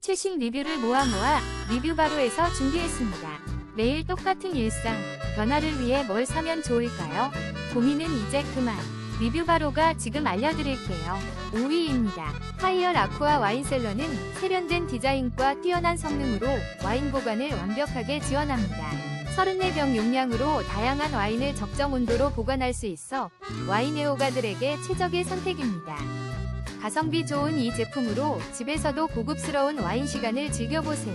최신 리뷰를 모아 모아 리뷰 바로에서 준비했습니다. 매일 똑같은 일상, 변화를 위해 뭘 사면 좋을까요? 고민은 이제 그만. 리뷰 바로가 지금 알려드릴게요. 5위입니다. 하이얼 아쿠아 와인셀러는 세련된 디자인과 뛰어난 성능으로 와인 보관을 완벽하게 지원합니다. 34병 용량으로 다양한 와인을 적정 온도로 보관할 수 있어 와인 애호가들에게 최적의 선택입니다. 가성비 좋은 이 제품으로 집에서도 고급스러운 와인 시간을 즐겨보세요.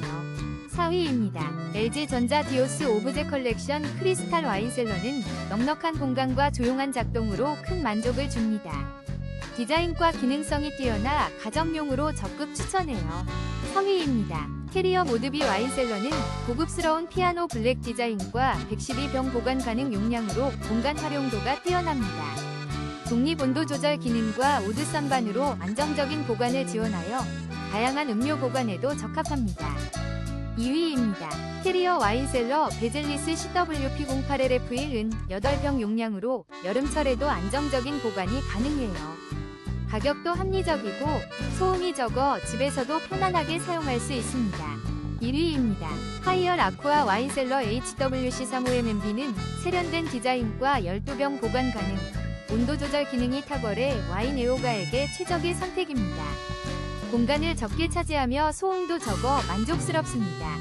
4위입니다. LG전자 디오스 오브제 컬렉션 크리스탈 와인셀러는 넉넉한 공간과 조용한 작동으로 큰 만족을 줍니다. 디자인과 기능성이 뛰어나 가정용으로 적극 추천해요. 3위입니다. 캐리어 모드비 와인셀러는 고급스러운 피아노 블랙 디자인과 112병 보관 가능 용량으로 공간 활용도가 뛰어납니다. 독립 온도 조절 기능과 우드 선반으로 안정적인 보관을 지원하여 다양한 음료 보관에도 적합합니다. 2위입니다. 캐리어 와인셀러 베젤리스 CWP08LF1은 8병 용량으로 여름철에도 안정적인 보관이 가능해요. 가격도 합리적이고 소음이 적어 집에서도 편안하게 사용할 수 있습니다. 1위입니다. 하이얼 아쿠아 와인셀러 HWC35MMB는 세련된 디자인과 12병 보관 가능, 온도 조절 기능이 탁월해 와인 애호가에게 최적의 선택입니다. 공간을 적게 차지하며 소음도 적어 만족스럽습니다.